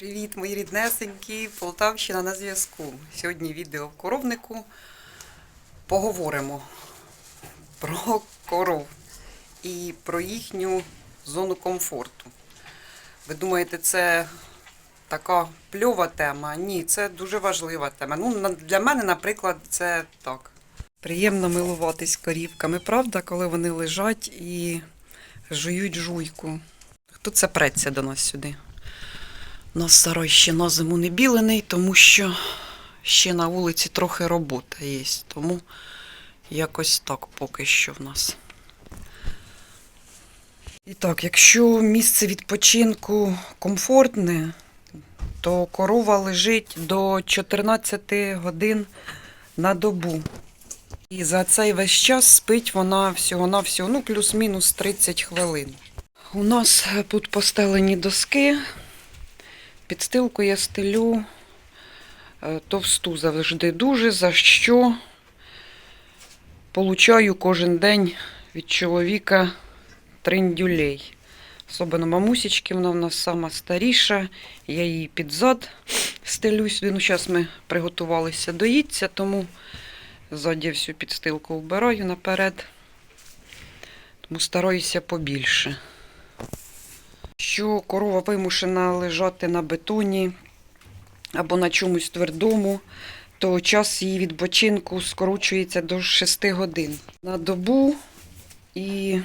Привіт, мої ріднесенькі, Полтавщина на зв'язку. Сьогодні відео в коровнику. Поговоримо про коров і про їхню зону комфорту. Ви думаєте, це така пльова тема? Ні, це дуже важлива тема. Ну, для мене, наприклад, це так. Приємно милуватись корівками, правда, коли вони лежать і жують жуйку. Хто це преться до нас сюди? Нас сарай ще на зиму не білений, тому що ще на вулиці трохи робота є. Тому якось так поки що в нас. І так, якщо місце відпочинку комфортне, то корова лежить до 14 годин на добу. І за цей весь час спить вона всього-навсього, ну, плюс-мінус 30 хвилин. У нас тут постелені доски. Підстилку я стелю е, товсту завжди дуже, за що получаю кожен день від чоловіка триндюлей. Особливо мамусечки, вона в нас сама старіша. Я її під зад стелю. Ну, зараз ми приготувалися доїться, тому ззаді всю підстилку вбираю наперед. Тому стараюся побільше що корова вимушена лежати на бетоні або на чомусь твердому, то час її відпочинку скорочується до 6 годин на добу. І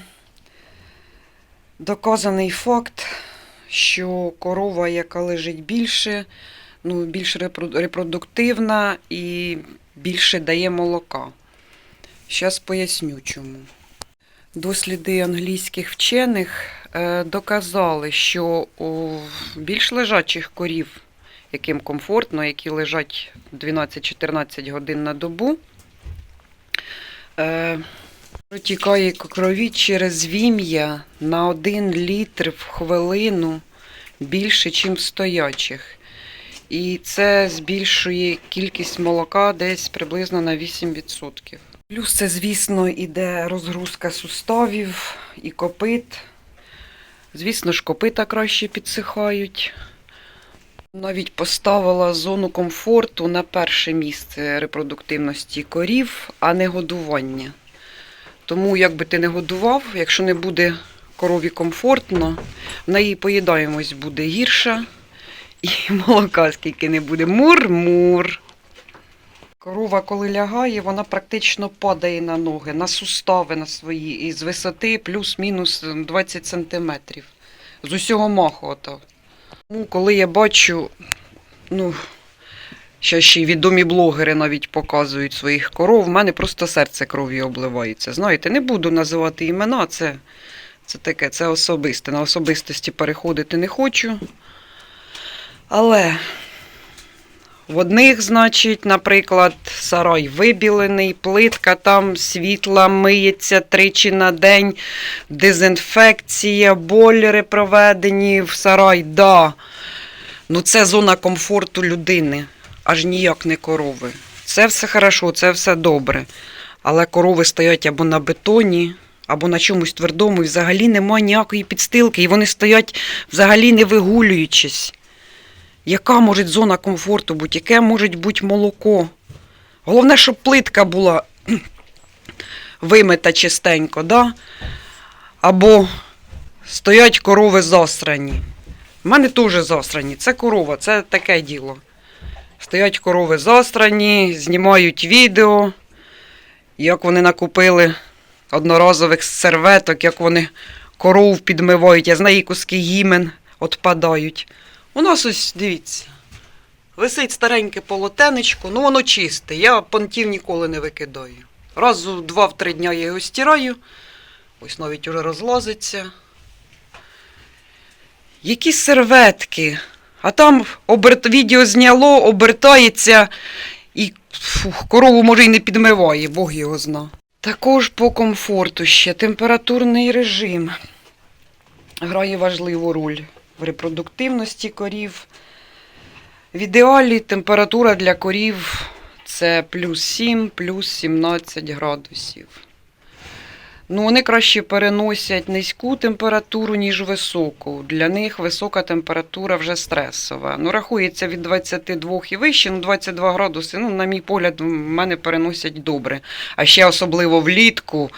доказаний факт, що корова, яка лежить більше, ну, більш репродуктивна і більше дає молока. Зараз поясню чому. Досліди англійських вчених е, доказали, що у більш лежачих корів, яким комфортно, які лежать 12-14 годин на добу, е, протікає крові через вім'я на 1 літр в хвилину більше, ніж стоячих. І це збільшує кількість молока десь приблизно на 8%. Плюс це, звісно, іде розгрузка суставів і копит. Звісно ж, копита краще підсихають. Навіть поставила зону комфорту на перше місце репродуктивності корів, а не годування. Тому, як би ти не годував, якщо не буде корові комфортно, в неї поїдаємось буде гірше, і молока скільки не буде. Мур-мур. Корова, коли лягає, вона практично падає на ноги, на сустави на свої, і з висоти плюс-мінус 20 сантиметрів. З усього маху. Ото. Ну, коли я бачу, ну, що ще й відомі блогери навіть показують своїх коров, в мене просто серце кров'ю обливається. Знаєте, не буду називати імена, це, це таке, це особисте. На особистості переходити не хочу. Але в одних, значить, наприклад, сарай вибілений, плитка там світла миється тричі на день, дезінфекція, бойлери проведені в сарай, да. Ну це зона комфорту людини, аж ніяк не корови. Це все хорошо, це все добре. Але корови стоять або на бетоні, або на чомусь твердому, і взагалі немає ніякої підстилки, і вони стоять взагалі не вигулюючись. Яка може зона комфорту бути, яке може бути молоко? Головне, щоб плитка була вимита чистенько, да? або стоять корови засрані. У мене теж засрані. Це корова, це таке діло. Стоять корови засрані, знімають відео, як вони накупили одноразових серветок, як вони коров підмивають, а з неї куски гімен відпадають. У нас ось, дивіться, висить стареньке полотенечко, ну воно чисте. Я понтів ніколи не викидаю. Раз у два-три дня я його стираю, ось навіть уже розлазиться. Які серветки. А там оберт... відео зняло, обертається і фух, корову може й не підмиває, Бог його зна. Також по комфорту ще температурний режим грає важливу роль в репродуктивності корів. В ідеалі температура для корів це плюс 7, плюс 17 градусів. Ну, вони краще переносять низьку температуру, ніж високу. Для них висока температура вже стресова. Ну, рахується від 22 і вище, ну 22 градуси, ну, на мій погляд, в мене переносять добре. А ще особливо влітку.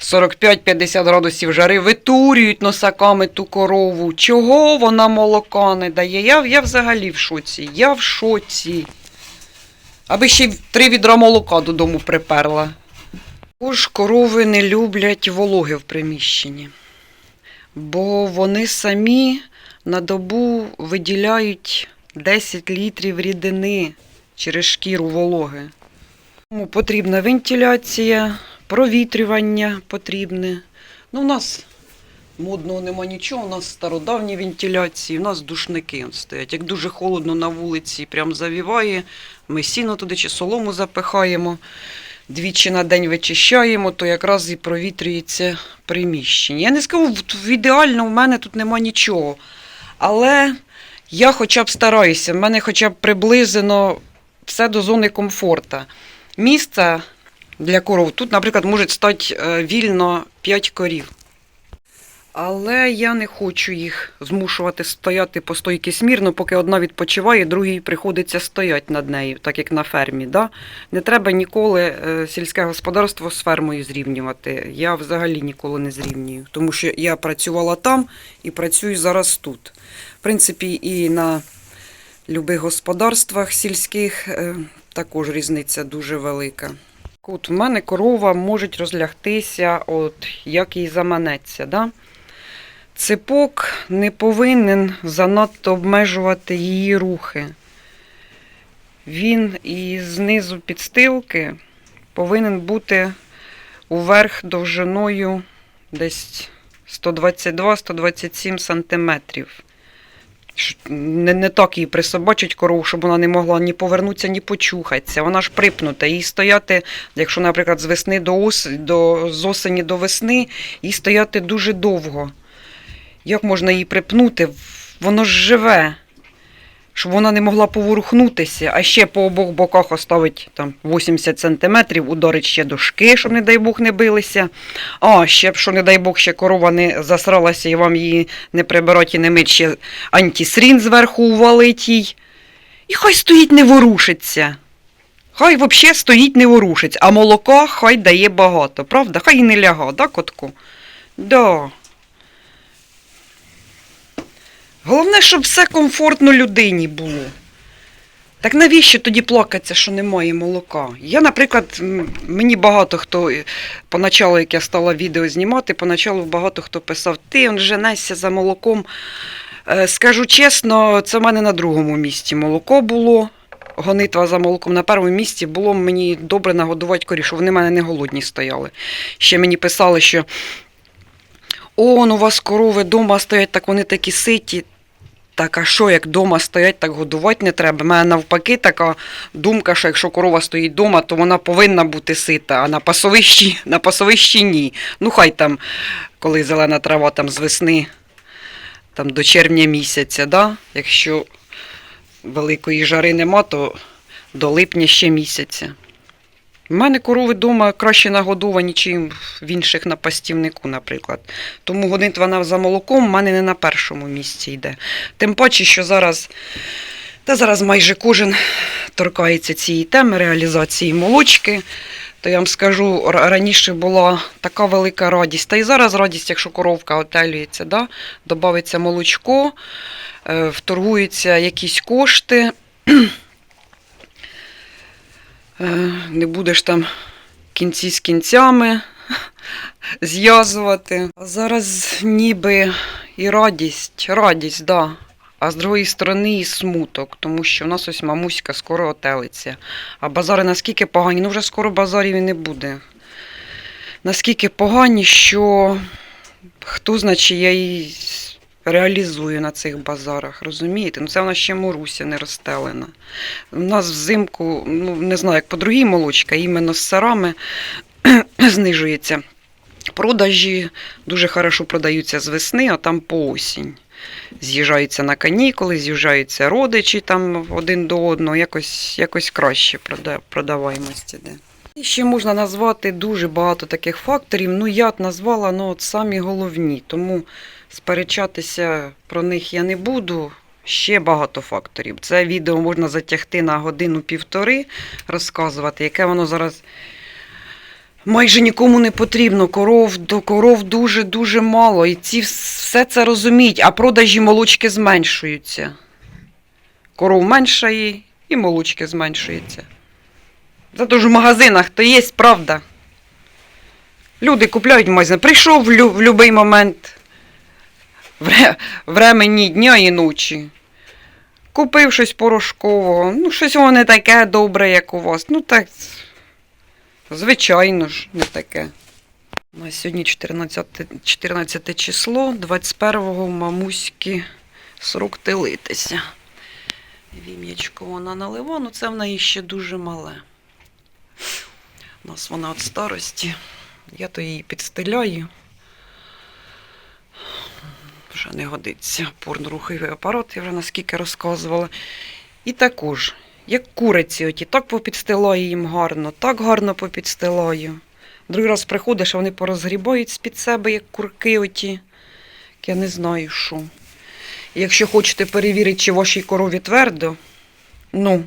45-50 градусів жари витурюють носаками ту корову. Чого вона молока не дає? Я, я взагалі в шоці. Я в шоці. Аби ще три відра молока додому приперла. Також корови не люблять вологи в приміщенні, бо вони самі на добу виділяють 10 літрів рідини через шкіру вологи. Тому потрібна вентиляція, провітрювання потрібне. Ну, у нас модного нема нічого, у нас стародавні вентиляції, у нас душники стоять. Як дуже холодно на вулиці, прям завіває, ми сіно туди чи солому запихаємо двічі на день вичищаємо, то якраз і провітрюється приміщення. Я не скажу, ідеально в мене тут нема нічого. Але я хоча б стараюся, в мене хоча б приблизно все до зони комфорту. Місце для коров тут, наприклад, може стати е, вільно 5 корів. Але я не хочу їх змушувати стояти по стойки смірно, поки одна відпочиває, другій приходиться стояти над нею, так як на фермі. Да? Не треба ніколи е, сільське господарство з фермою зрівнювати. Я взагалі ніколи не зрівнюю, тому що я працювала там і працюю зараз тут. В принципі, і на любих господарствах сільських е, також різниця дуже велика. От в мене корова може розлягтися, от як їй заманеться. Да? Ципок не повинен занадто обмежувати її рухи. Він і знизу підстилки повинен бути уверх довжиною десь 122-127 сантиметрів. Не, не так її присобачить корову, щоб вона не могла ні повернутися, ні почухатися. Вона ж припнута. Їй стояти, якщо, наприклад, з весни до, ос... до з осені до весни, їй стояти дуже довго. Як можна її припнути? Воно ж живе. Щоб вона не могла поворухнутися, а ще по обох боках оставить там 80 сантиметрів, ударить ще дошки, щоб, не дай Бог, не билися. А ще б, що, не дай Бог, ще корова не засралася і вам її не прибирати і не мить, ще антисрін зверху увалить їй. І хай стоїть, не ворушиться. Хай взагалі стоїть, не ворушиться, а молока хай дає багато, правда? Хай і не ляга, да, котку? Да. Головне, щоб все комфортно людині було. Так навіщо тоді плакатися, що немає молока? Я, наприклад, мені багато хто, е, поначалу, як я стала відео знімати, поначалу багато хто писав, ти он женешся за молоком. Е, Скажу чесно, це в мене на другому місці молоко було. Гонитва за молоком на першому місці було мені добре нагодувати корів, щоб вони в мене не голодні стояли. Ще мені писали, що он у вас корови вдома стоять, так вони такі ситі. Так, а що, як вдома стоять, так годувати не треба. У мене навпаки така думка, що якщо корова стоїть вдома, то вона повинна бути сита, а на пасовищі, на пасовищі ні. Ну хай там, коли зелена трава там з весни там, до червня місяця, да? якщо великої жари нема, то до липня ще місяця. У мене корови вдома краще нагодовані, чим в інших на пастівнику, наприклад. Тому гонитва на- за молоком в мене не на першому місці йде. Тим паче, що зараз, та зараз майже кожен торкається цієї теми реалізації молочки. То я вам скажу, раніше була така велика радість. Та і зараз радість, якщо коровка отелюється, да? додається молочко, е, вторгуються якісь кошти. Е, Не будеш там кінці з кінцями зв'язувати. Зараз ніби і радість, радість, да. А з другої сторони і смуток, тому що в нас ось мамуська скоро отелиться. А базари наскільки погані, ну вже скоро базарів і не буде. Наскільки погані, що хто значить я її реалізую на цих базарах, розумієте? Ну це вона ще Моруся не розстелена. У нас взимку, ну не знаю, як по другій молочка, іменно з сирами знижується. Продажі дуже хорошо продаються з весни, а там по осінь. З'їжджаються на канікули, з'їжджаються родичі там один до одного, якось, якось краще прода- продаваємость іде. І ще можна назвати дуже багато таких факторів. Ну, я назвала ну, от самі головні, тому сперечатися про них я не буду. Ще багато факторів. Це відео можна затягти на годину-півтори, розказувати, яке воно зараз майже нікому не потрібно. Коров до коров дуже-дуже мало. І ці все це розуміють, а продажі молочки зменшуються. Коров меншає і молочки зменшуються. Зато ж в магазинах то є правда. Люди купляють магазин. Прийшов в будь-який момент вре, времені дня і ночі. Купив щось порошкового. Ну, щось воно не таке добре, як у вас. Ну так, звичайно ж, не таке. У нас сьогодні 14, 14 число, 21-го мамуськи срок тилитися. Вім'ячко вона налива, ну це в неї ще дуже мале. У нас вона від старості. Я то її підстеляю. Вже не годиться порноруховий апарат, я вже наскільки розказувала. І також, як куриці оті, так попідстилаю їм гарно, так гарно попідстилаю. Другий раз приходиш, а вони порозгрібають з-під себе, як курки оті. Я не знаю що. Якщо хочете перевірити, чи вашій корові твердо, ну,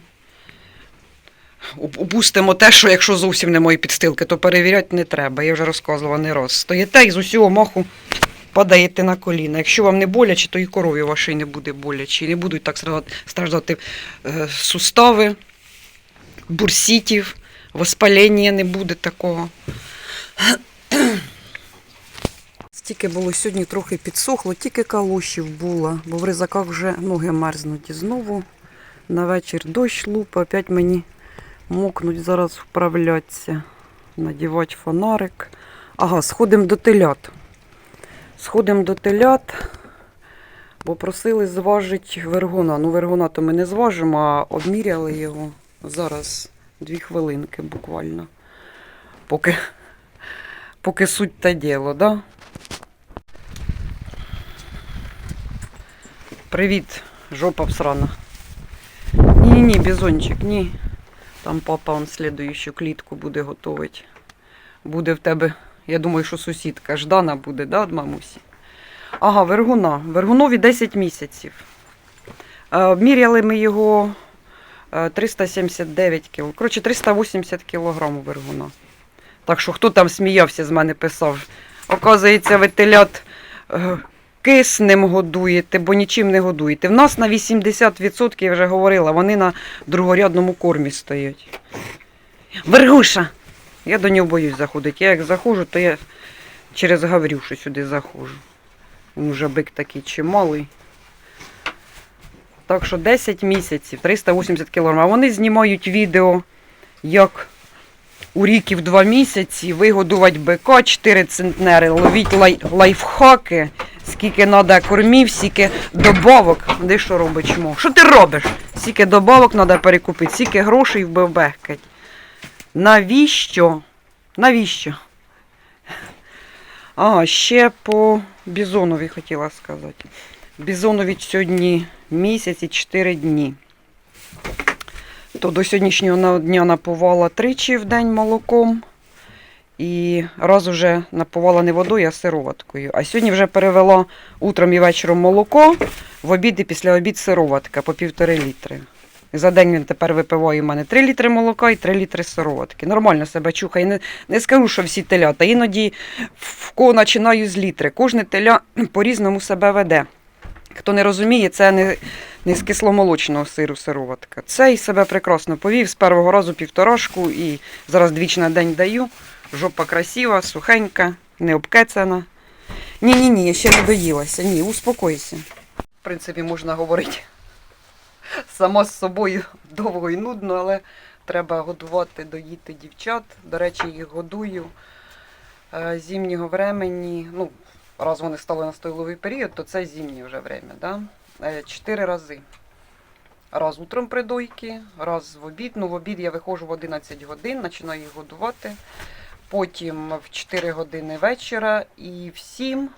Уп- Упустимо те, що якщо зовсім немає підстилки, то перевіряти не треба. Я вже розказувала не раз. Стоїте і з усього маху падаєте на коліна. Якщо вам не боляче, то і корові вашій не буде боляче. І не будуть так страждати- е, сустави, бурсітів, воспалення не буде такого. Стільки було сьогодні трохи підсохло, тільки калушів було, бо в ризаках вже ноги мерзнуть. І знову на вечір дощ лупа, опять мені мокнуть зараз вправлятися, надівати фонарик. Ага, сходимо до телят. Сходимо до телят, бо просили зважити вергуна. Ну, вергуна то ми не зважимо, а обміряли його зараз дві хвилинки буквально. Поки, поки суть та діло, да? Привіт, жопа всрана. Ні-ні, бізончик, ні. Там папа он слідуючу клітку буде готувати. Буде в тебе, я думаю, що сусідка Ждана буде, да, мамусі? Ага, вергуна. Вергунові 10 місяців. Е, Обміряли ми його е, 379 кг. Коротше, 380 кг вергуна. Так що хто там сміявся з мене писав. Оказується, ви телят е, киснем годуєте, бо нічим не годуєте. В нас на 80% я вже говорила, вони на другорядному кормі стоять. Вергуша! Я до нього боюсь заходити. Я як заходжу, то я через Гаврюшу сюди заходжу. Він вже бик такий чималий. Так що 10 місяців, 380 кг. А вони знімають відео, як у ріків 2 місяці вигодувати бика 4 центнери, ловіть лай, лайфхаки, скільки треба кормів, скільки добавок. Де що робить чмо? Що ти робиш? Скільки добавок треба перекупити, скільки грошей вбивбехкать. Навіщо? Навіщо? А, ще по Бізонові хотіла сказати. Бізонові сьогодні місяць і 4 дні. То до сьогоднішнього дня напувала тричі в день молоком. І раз уже напувала не водою, а сироваткою. А сьогодні вже перевела утром і вечором молоко, в обід і після обід сироватка по півтори літри. За день він тепер випиває у мене 3 літри молока і 3 літри сироватки. Нормально себе чухає. Не, не скажу, що всі телята. Іноді в кого починаю з літри. Кожне теля по-різному себе веде. Хто не розуміє, це не, не з кисломолочного сиру сироватка. Цей себе прекрасно повів з першого разу півторашку і зараз двічі на день даю. Жопа красива, сухенька, не обкецана. Ні, ні, ні, я ще не доїлася. Ні, успокойся. В принципі, можна говорити сама з собою довго і нудно, але треба годувати, доїти дівчат. До речі, їх годую е, зимнього времені. Ну, раз вони стали на стойловий період, то це зимнє вже время. Да? Е, Чотири рази. Раз утром при дойки, раз в обід. Ну, в обід я виходжу в 11 годин, починаю їх годувати. Потім в 4 години вечора і в 7,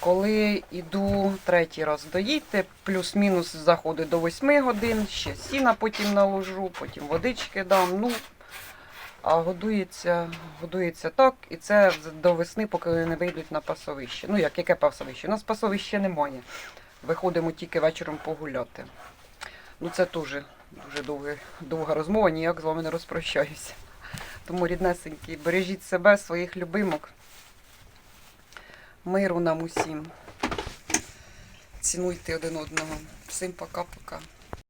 коли йду третій раз доїти, плюс-мінус заходить до 8 годин, ще сіна потім наложу, потім водички дам. Ну, А годується, годується так, і це до весни, поки вони не вийдуть на пасовище. Ну як, яке пасовище? У нас пасовища немає. Виходимо тільки вечором погуляти. Ну це теж дуже довга, довга розмова, ніяк з вами не розпрощаюся. Тому, ріднесенькі, бережіть себе, своїх любимок. Миру нам усім. Цінуйте один одного. Всім пока-пока.